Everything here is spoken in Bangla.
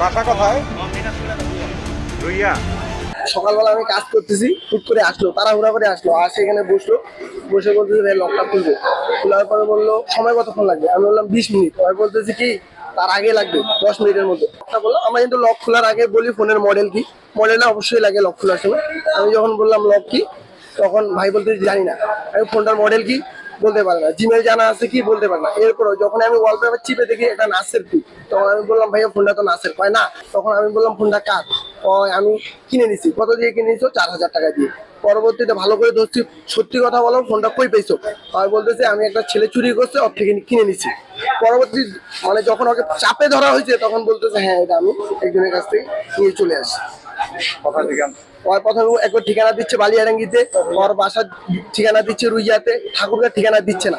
বাসা কোথায়? সকালবেলা আমি কাজ করতেছি, হুট করে আসলো, তাড়াহুড়া করে আসলো, আসে এখানে বসল, বসে বলতেছে, ভাই লকটা খুলবো। খোলার পরে বলল, সময় কতক্ষণ লাগবে? আমি বললাম, বিশ মিনিট। আমি বলতেছি কি, তার আগে লাগবে, দশ মিনিটের মধ্যে। লকটা বলল, আমরা কিন্তু লক খোলার আগে বলি, ফোনের মডেল কি? মডেলটা অবশ্যই লাগে লক খোলার সময়। আমি যখন বললাম লক কি? তখন ভাই বলতে জানি না। আমি ফোনটার মডেল কি? বলতে পারে না। জিমেল জানা আছে কি বলতে পারে না। এরপর যখন আমি ওয়ালপেপার চিপে দেখি, এটা নাসের কি? তখন আমি বললাম, ভাইয়া, ফোনটা তো নাসের কয় না? তখন আমি বললাম, ফোনটা কয়, আমি কিনে নিছি। কত দিয়ে কিনে নিছো? চার হাজার টাকা দিয়ে। পরবর্তীতে ভালো করে ধরছি, সত্যি কথা বলো ফোনটা কই পেয়েছ আমি বলতেছে, আমি একটা ছেলে চুরি করছে, ওর থেকে কিনে নিছি। পরবর্তী মানে যখন ওকে চাপে ধরা হয়েছে, তখন বলতেছে হ্যাঁ এটা আমি একজনের কাছ থেকে নিয়ে চলে আসি? একবার ঠিকানা দিচ্ছে বালিয়ারাঙ্গিতে ওর বাসার ঠিকানা দিচ্ছে রুইয়াতে ঠাকুরগার ঠিকানা দিচ্ছে না।